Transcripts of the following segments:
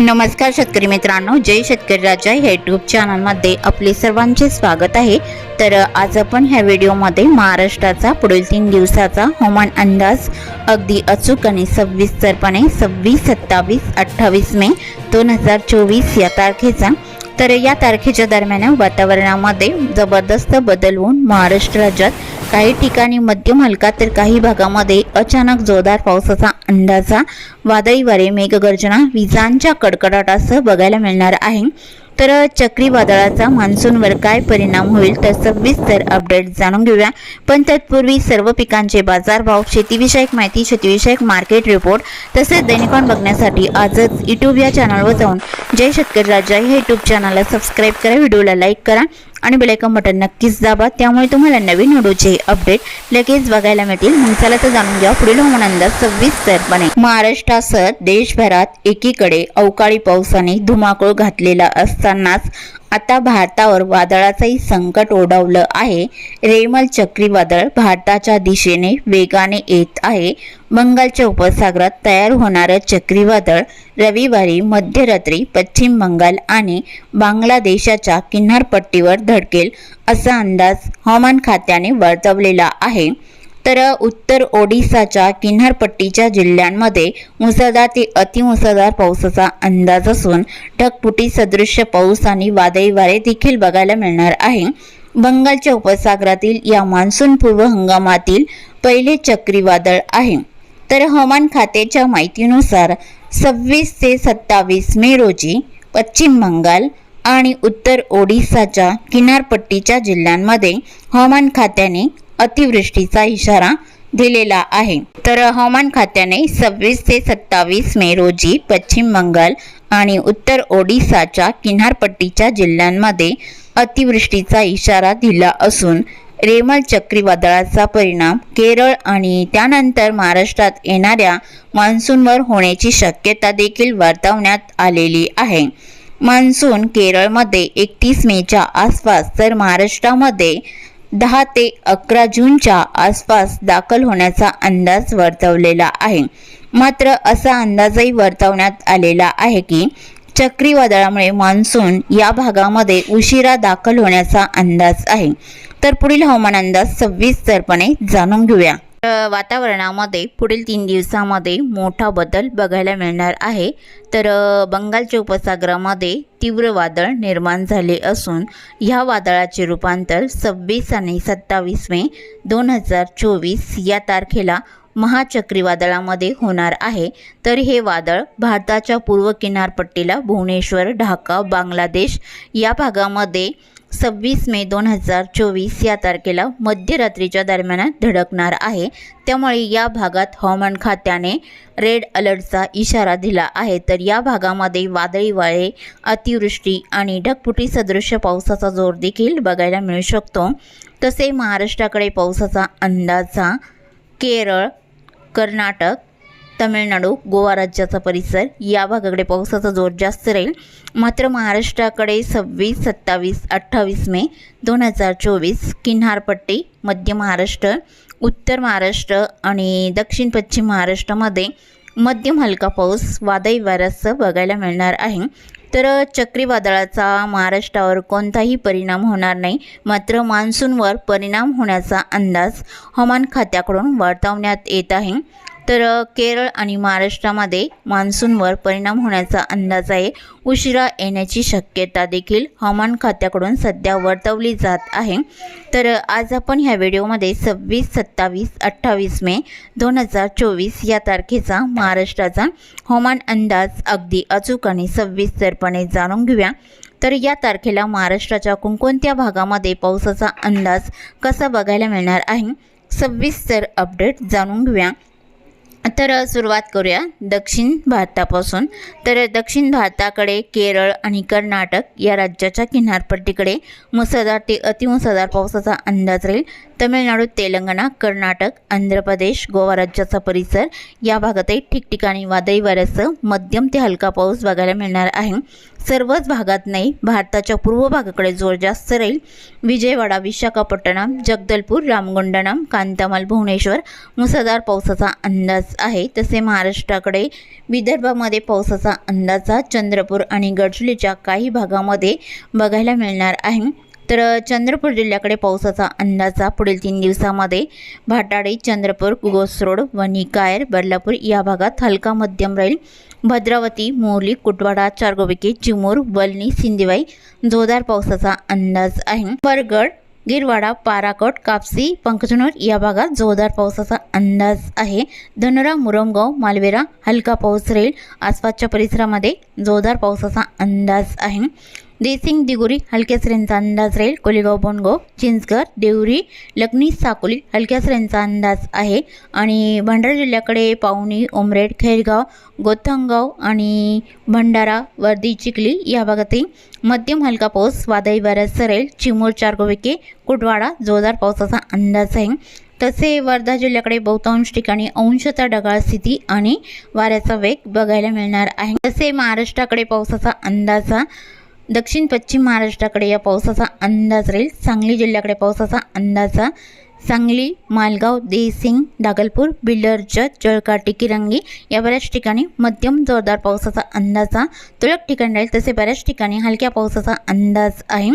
नमस्कार शेतकरी मित्रांनो जय शेतकरी राजा. ह्या यूट्यूब चॅनलमध्ये आपले सर्वांचे स्वागत आहे. तर आज आपण ह्या व्हिडिओमध्ये महाराष्ट्राचा पुढील तीन दिवसाचा हवामान अंदाज अगदी अचूक आणि सविस्तरपणे सव्वीस सत्तावीस अठ्ठावीस मे दोन हजार चोवीस या तारखेचा. तर या तारखेच्या दरम्यान वातावरणामध्ये जबरदस्त बदल होऊन महाराष्ट्र राज्यात काही ठिकाणी मध्यम हलका तर काही भागामध्ये अचानक जोरदार पावसाचा अंदाजा. वादळी वारे मेघगर्जना विजांच्या कडकडाटासह बघायला मिळणार आहे. तर चक्रीवादळाचा मान्सूनवर काय परिणाम होईल तर सविस्तर अपडेट जाणून घेऊया. पण तत्पूर्वी सर्व पिकांचे बाजारभाव शेतीविषयक माहिती शेतीविषयक मार्केट रिपोर्ट तसेच दैनिकॉन बघण्यासाठी आजच यूट्यूब या चॅनलवर जाऊन जय शेतकरी राजा हे यूट्यूब चॅनलला सबस्क्राईब करा व्हिडिओला लाईक करा. आणि बेलायकन बटन नक्कीच दाबा. त्यामुळे तुम्हाला नवीन व्हिडिओचे अपडेट लगेच बघायला मिळतील. मग चला तर जाणून घ्या पुढील हवामान अंदाज सविस्तरपणे महाराष्ट्रासह देशभरात एकीकडे अवकाळी पावसाने धुमाकूळ घातलेला असतानाच आता भारतावर वादळाचंही संकट ओढवलं आहे. रेमल चक्रीवादळ भारताच्या दिशेने वेगाने येत आहे. बंगालच्या उपसागरात तयार होणारं चक्रीवादळ रविवारी मध्यरात्री पश्चिम बंगाल आणि बांगलादेशाच्या किनारपट्टीवर धडकेल असा अंदाज हवामान खात्याने वर्तवलेला आहे. तर उत्तर ओडिसाच्या किनारपट्टीच्या जिल्ह्यांमध्ये मुसळधार ते अतिमुसळधार पावसाचा अंदाज असून ढगपुटी सदृश्य पाऊस आणि वादळी वारे देखील बघायला मिळणार आहे. बंगालच्या उपसागरातील या मान्सूनपूर्व हंगामातील पहिले चक्रीवादळ आहे. तर हवामान खात्याच्या माहितीनुसार सव्वीस ते सत्तावीस मे रोजी पश्चिम बंगाल आणि उत्तर ओडिसाच्या किनारपट्टीच्या जिल्ह्यांमध्ये हवामान खात्याने अतिवृष्टीचा इशारा दिलेला आहे. तर हवामान खात्याने सव्वीस ते सत्तावीस मे रोजी पश्चिम बंगाल आणि उत्तर ओडिसाच्या किनारपट्टीच्या जिल्ह्यांमध्ये अतिवृष्टीचा इशारा दिला असून रेमल चक्रीवादळाचा परिणाम केरळ आणि त्यानंतर महाराष्ट्रात येणाऱ्या मान्सूनवर होण्याची शक्यता देखील वर्तवण्यात आलेली आहे. मान्सून केरळमध्ये एकतीस मेच्या आसपास तर महाराष्ट्रामध्ये दहा ते अकरा जूनच्या आसपास दाखल होण्याचा अंदाज वर्तवलेला आहे. मात्र असा अंदाजही वर्तवण्यात आलेला आहे की चक्रीवादळामुळे मान्सून या भागामध्ये उशिरा दाखल होण्याचा अंदाज आहे. तर पुढील हवामान अंदाज सव्वीस जाणून घेऊया. वातावरणामध्ये पुढील तीन दिवसामध्ये मोठा बदल बघायला मिळणार आहे. तर बंगालच्या उपसागरामध्ये तीव्र वादळ निर्माण झाले असून ह्या वादळाचे रूपांतर सव्वीस आणि सत्तावीस मे दोन हजार चोवीस या तारखेला महाचक्रीवादळामध्ये होणार आहे. तर हे वादळ भारताच्या पूर्व किनारपट्टीला भुवनेश्वर ढाका बांगलादेश या भागामध्ये सव्वीस मे दोन हजार चोवीस या तारखेला मध्यरात्रीच्या दरम्यान धडकणार आहे. त्यामुळे या भागात हवामान खात्याने रेड अलर्टचा इशारा दिला आहे. तर या भागामध्ये वादळी वाळे अतिवृष्टी आणि ढगपुटी सदृश्य पावसाचा जोर देखील बघायला मिळू शकतो. तसे महाराष्ट्राकडे पावसाचा अंदाजा केरळ कर्नाटक तमिळनाडू गोवा राज्याचा परिसर. या भागाकडे पावसाचा जोर जास्त राहील. मात्र महाराष्ट्राकडे सव्वीस सत्तावीस अठ्ठावीस मे दोन हजार चोवीस किनारपट्टी मध्य महाराष्ट्र उत्तर महाराष्ट्र आणि दक्षिण पश्चिम महाराष्ट्रामध्ये मध्यम हलका पाऊस वादळी वाऱ्यासह बघायला मिळणार आहे. तर चक्रीवादळाचा महाराष्ट्रावर कोणताही परिणाम होणार नाही. मात्र मान्सूनवर परिणाम होण्याचा अंदाज हवामान खात्याकडून वर्तवण्यात येत आहे. तर केरळ आणि महाराष्ट्रामध्ये मान्सूनवर परिणाम होण्याचा अंदाज आहे. उशिरा येण्याची शक्यता देखील हवामान खात्याकडून सध्या वर्तवली जात आहे. तर आज आपण ह्या व्हिडिओमध्ये सव्वीस सत्तावीस अठ्ठावीस मे दोन हजार चोवीस या तारखेचा महाराष्ट्राचा हवामान अंदाज अगदी अचूक आणि सविस्तरपणे जाणून घेऊया. तर या तारखेला महाराष्ट्राच्या कोणकोणत्या भागामध्ये पावसाचा अंदाज कसा बघायला मिळणार आहे? सविस्तर अपडेट जाणून घेऊया. तर सुरुवात करूया दक्षिण भारतापासून. तर दक्षिण भारताकडे केरळ आणि कर्नाटक या राज्याच्या किनारपट्टीकडे मुसळधार ते अतिमुसळधार पावसाचा अंदाज राहील. तमिळनाडू तेलंगणा कर्नाटक आंध्र प्रदेश गोवा राज्याचा परिसर या भागातही ठिकठिकाणी वादळी वाऱ्यासह मध्यम ते हलका पाऊस बघायला मिळणार आहे. सर्वच भागात नाही भारताच्या पूर्व भागाकडे जोर जास्त राहील विजयवाडा विशाखापट्टणम जगदलपूर रामगुंडणम कांतामाल भुवनेश्वर मुसळधार पावसाचा अंदाज आहे. तसे महाराष्ट्राकडे विदर्भामध्ये पावसाचा अंदाज हा चंद्रपूर आणि गडचिरोलीच्या काही भागामध्ये बघायला मिळणार आहे. तर चंद्रपूर जिल्ह्याकडे पावसाचा अंदाजा पुढील तीन दिवसामध्ये. भाटाडे चंद्रपूर गोसरोड वणी कायर बदलापूर या भागात हलका मध्यम राहील. भद्रावती मोरली कुटवाडा चारगोबिके चिमूर वलनी सिंदेवाई जोरदार पावसाचा अंदाज आहे. बरगड गिरवाडा पाराकोट कापसी पंकजनूर या भागात जोरदार पावसाचा अंदाज आहे. धनोरा मुरमगाव मालवेरा हलका पाऊस राहील. आसपासच्या परिसरामध्ये जोरदार पावसाचा अंदाज आहे. देसिंग दिगुरी हलक्या सरींचा अंदाज राहील कोलेगाव बोनगाव चिंचघर देवरी लग्नी साकोली हलक्या सरींचा अंदाज आहे आणि भंडारा जिल्ह्याकडे पावनी उमरेड खैरगाव गोथंगाव आणि भंडारा वर्दी चिखली या भागातही मध्यम हलका पाऊस वादळी वाऱ्यासह राहील चिमूर चारगोविके कुटवाडा जोरदार पावसाचा अंदाज आहे तसे वर्धा जिल्ह्याकडे बहुतांश ठिकाणी अंशतः ढगाळ स्थिती आणि वाऱ्याचा वेग बघायला मिळणार आहे तसे महाराष्ट्राकडे पावसाचा अंदाज हा दक्षिण पश्चिम महाराष्ट्राकडे या पावसाचा अंदाज राहील. सांगली जिल्ह्याकडे पावसाचा अंदाजा सांगली मालगाव देसिंग दागलपूर बिल्डरजत जळकाटी किरंगी या बऱ्याच ठिकाणी मध्यम जोरदार पावसाचा अंदाजा तुरळक ठिकाणी राहील. तसे बऱ्याच ठिकाणी हलक्या पावसाचा अंदाज आहे.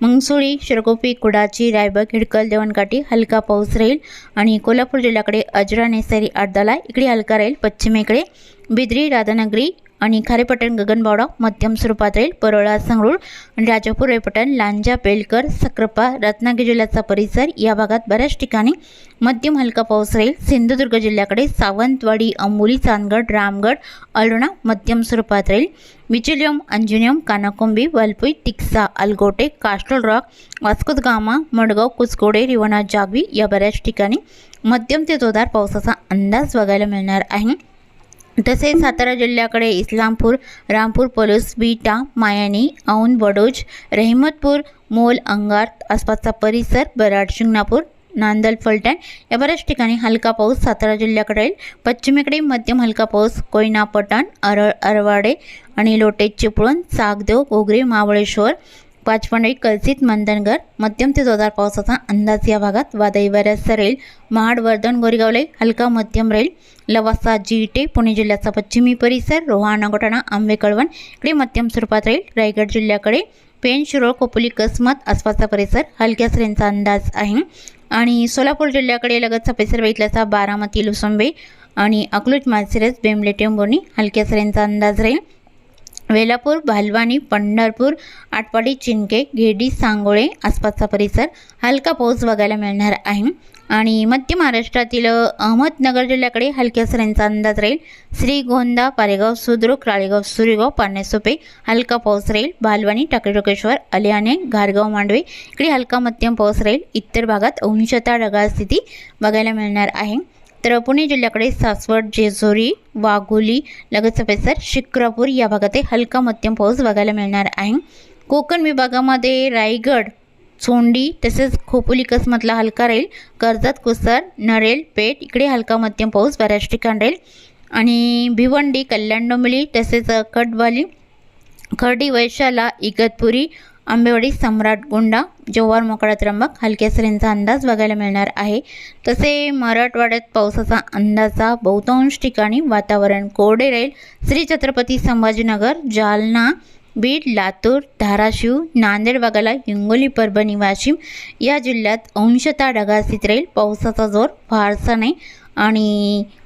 मंगसुळी शिरगोपी कुडाची रायबग हिडकल देवणकाठी हलका पाऊस राहील. आणि कोल्हापूर जिल्ह्याकडे अजरा नेसरी आडदाला इकडे हलका राहील. पश्चिमेकडे बिद्री राधानगरी आणि खारेपटण गगनबावडा मध्यम स्वरूपात राहील परोळा संगरूळ आणि राजापूर रेपटण लांजा पेलकर सक्रापा रत्नागिरी जिल्ह्याचा परिसर या भागात बऱ्याच ठिकाणी मध्यम हलका पाऊस राहील. सिंधुदुर्ग जिल्ह्याकडे सावंतवाडी अंबोली चांदगड रामगड अलोणा मध्यम स्वरूपात राहील. विचिलियम अंजुनियम कानाकोंबी वालपुई तिक्सा अलगोटे कास्टल रॉक वास्कोद गामा मडगाव कुचकोडे रिवणा जागवी या बऱ्याच ठिकाणी मध्यम ते जोरदार पावसाचा अंदाज बघायला मिळणार आहे. तसेच सातारा जिल्ह्याकडे इस्लामपूर रामपूर पलूस बीटा मायानी औंध बडोज रहिमतपूर मोल अंगार आसपासचा परिसर बराड शिंगणापूर नांदल फलटण या बऱ्याच ठिकाणी हलका पाऊस सातारा जिल्ह्याकडे येईल. पश्चिमेकडे मध्यम हलका पाऊस कोयना पटण अरळ अरवाडे आणि लोटे चिपळूण चाकदेव गोगरी महाबळेश्वर पाचपंडई कलसित मंदनगर मध्यम ते जोरदार पावसाचा अंदाज या भागात. वादळी वाऱ्यास राहील महाड वर्धन गोरेगावले हलका मध्यम राहील लवासा जीटे पुणे जिल्ह्याचा पश्चिमी परिसर रोहा गोटाणा आंबे कळवण. इकडे मध्यम स्वरूपात राहील रायगड जिल्ह्याकडे पेन शिरोळ कोपोली कसमत आसपासचा परिसर हलक्या सरींचा अंदाज आहे. आणि सोलापूर जिल्ह्याकडे लगतचा परिसर बघितल्याचा बारामती लुसंबे आणि अकलूज मालसिरस बेंबले टेंबोनी हलक्या सरींचा अंदाज राहील. वेलापूर भालवानी पंढरपूर आटपाडी चिंके घेडी सांगोळे आसपासचा परिसर हलका पाऊस बघायला मिळणार आहे. आणि मध्य महाराष्ट्रातील अहमदनगर जिल्ह्याकडे हलक्या सरींचा अंदाज राहील. श्रीगोंदा पारेगाव सुद्रुक राळेगाव सुरेगाव पाण्यासोपे हलका पाऊस राहील. भालवानी टाकळी अलियाने घारगाव मांडवे इकडे हलका मध्यम पाऊस राहील. इतर भागात अंशता ढगाळ स्थिती बघायला मिळणार आहे. तर पुणे जिल्ह्याकडे सासवड जेजुरी वाघोली लगतचा परिसर शिक्रापूर या भागात हलका मध्यम पाऊस बघायला मिळणार आहे. कोकण विभागामध्ये रायगड सोंडी तसेच खोपोली कसमतला हलका राहील. कर्जत कुसर नरेल पेठ इकडे हलका मध्यम पाऊस बऱ्याच ठिकाण राहील. आणि भिवंडी कल्याण डोंबली तसेच खडवाली खर्डी वैशाला इगतपुरी आंबेवाडी सम्राट गोंडा जव्हार मोकळा त्र्यंबक हलक्या सरींचा अंदाज बघायला मिळणार आहे. तसे मराठवाड्यात पावसाचा अंदाजा बहुतांश ठिकाणी वातावरण कोरडे राहील. श्री छत्रपती संभाजीनगर जालना बीड लातूर धाराशिव नांदेड भागाला हिंगोली परभणी वाशिम या जिल्ह्यात अंशतः ढगासित राहील. पावसाचा जोर फारसा नाही. आणि